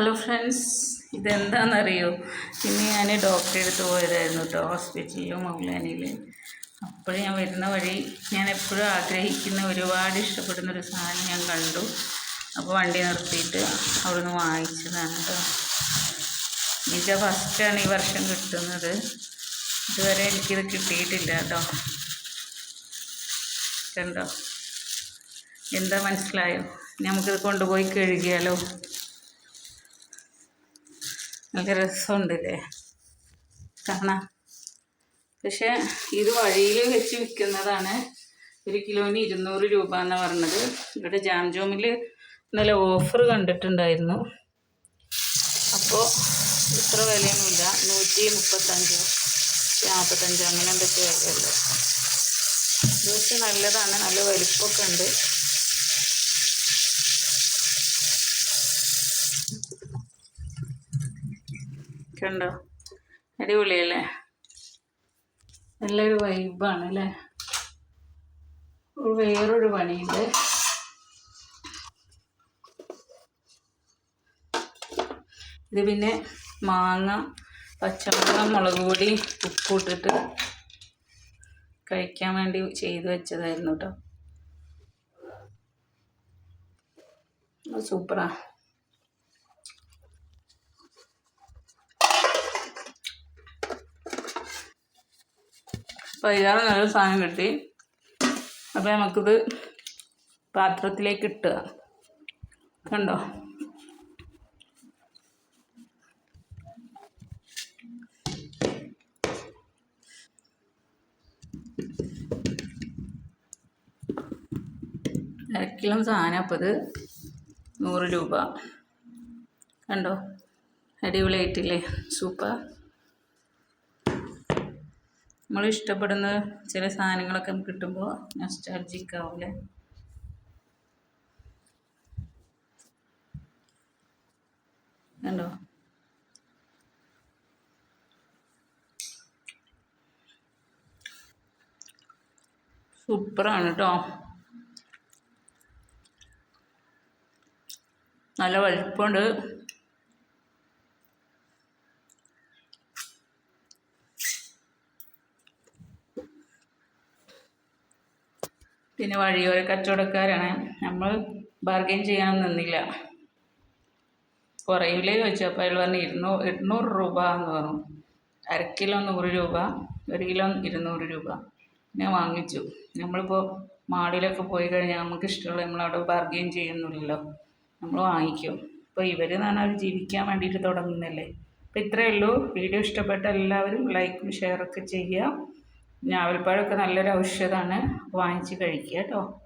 Hello friends ഇതെന്താണെന്നറിയോ ഇന്ന് ഞാൻ ഡോക്ടറെ അടുത്ത് പോയതായിരുന്നു കേട്ടോ ഹോസ്പിറ്റലിൽ മൗലാനിയിൽ അപ്പോൾ ഞാൻ വരുന്ന വഴി ഞാൻ എപ്പോഴും ആഗ്രഹിക്കുന്ന ഒരുപാട് ഇഷ്ടപ്പെടുന്ന ഒരു സാധനം ഞാൻ കണ്ടു. അപ്പോൾ വണ്ടി നിർത്തിയിട്ട് അവിടുന്ന് വാങ്ങിച്ചതാണ് കേട്ടോ എനിക്ക് ഫസ്റ്റാണ് ഈ വർഷം കിട്ടുന്നത്. ഇതുവരെ എനിക്കിത് കിട്ടിയിട്ടില്ല കേട്ടോ കണ്ടോ? എന്താ മനസ്സിലായോ? നമുക്കിത് കൊണ്ടുപോയി കഴുകിയാലോ? നല്ല രസമുണ്ടല്ലേ? കാണാം. പക്ഷെ ഇത് വഴിയിൽ വെച്ച് വിൽക്കുന്നതാണ് ഒരു കിലോന് ഇരുന്നൂറ് രൂപ എന്ന് പറഞ്ഞത്. ഇവിടെ ജാം ജോമിൽ ഇന്നലെ ഓഫർ കണ്ടിട്ടുണ്ടായിരുന്നു. അപ്പോൾ ഇത്ര വിലയൊന്നുമില്ല. നൂറ്റി മുപ്പത്തഞ്ചോ നാൽപ്പത്തഞ്ചോ അങ്ങനെ എന്തൊക്കെ വിലയുള്ളൂ ഇത് നല്ലതാണ്. നല്ല വലിപ്പമൊക്കെ ഉണ്ട്. കണ്ടോ അടിപൊളിയല്ലേ? നല്ലൊരു വൈബാണ് അല്ലേ വേറൊരു പണിയുണ്ട്. ഇത് പിന്നെ മാങ്ങ പച്ചമുളക് മുളക് പൊടി ഉപ്പ് ഇട്ടിട്ട് കഴിക്കാൻ വേണ്ടി ചെയ്തു വെച്ചതായിരുന്നു കേട്ടോ. സൂപ്പറാ. അപ്പോൾ ഇതാണ് നല്ല സാധനം കിട്ടി. അപ്പോൾ നമുക്കിത് പാത്രത്തിലേക്ക് ഇട്ടുക. കണ്ടോ? അരക്കിലോ സാധനം അപ്പോൾ ഇത് നൂറ് രൂപ. കണ്ടോ? അടിപൊളിയായിട്ടില്ലേ? സൂപ്പർ. നമ്മൾ ഇഷ്ടപ്പെടുന്ന ചില സാധനങ്ങളൊക്കെ കിട്ടുമ്പോൾ നൊസ്റ്റാൾജിക് ആവില്ലേ കണ്ടോ? സൂപ്പറാണ് കേട്ടോ നല്ല വലിപ്പമുണ്ട്. പിന്നെ വഴിയോര കച്ചവടക്കാരാണ്. നമ്മൾ ബാർഗെയിൻ ചെയ്യാൻ നിന്നില്ല. കുറയില്ലേ ചോദിച്ചു. അപ്പോൾ അയാൾ പറഞ്ഞു ഇരുന്നൂ എണ്ണൂറ് രൂപ എന്ന് പറഞ്ഞു. അര കിലോ നൂറ് രൂപ ഒരു കിലോ ഇരുന്നൂറ് രൂപ. ഞാൻ വാങ്ങിച്ചു. നമ്മളിപ്പോൾ മാളിലൊക്കെ പോയി കഴിഞ്ഞാൽ നമുക്ക് ഇഷ്ടമുള്ള നമ്മളവിടെ ബാർഗെയിൻ ചെയ്യുന്നില്ലല്ലോ. നമ്മൾ വാങ്ങിക്കും. അപ്പോൾ ഇവർ എന്ന് പറഞ്ഞാൽ ജീവിക്കാൻ വേണ്ടിയിട്ട് തുടങ്ങുന്നല്ലേ അപ്പോൾ ഇത്രയേ ഉള്ളൂ. വീഡിയോ ഇഷ്ടപ്പെട്ട എല്ലാവരും ലൈക്കും ഷെയറൊക്കെ ചെയ്യുക. ഞാവൽപ്പഴമൊക്കെ നല്ലൊരു ഔഷധമാണ്. വാങ്ങിച്ച് കഴിക്കുക കേട്ടോ.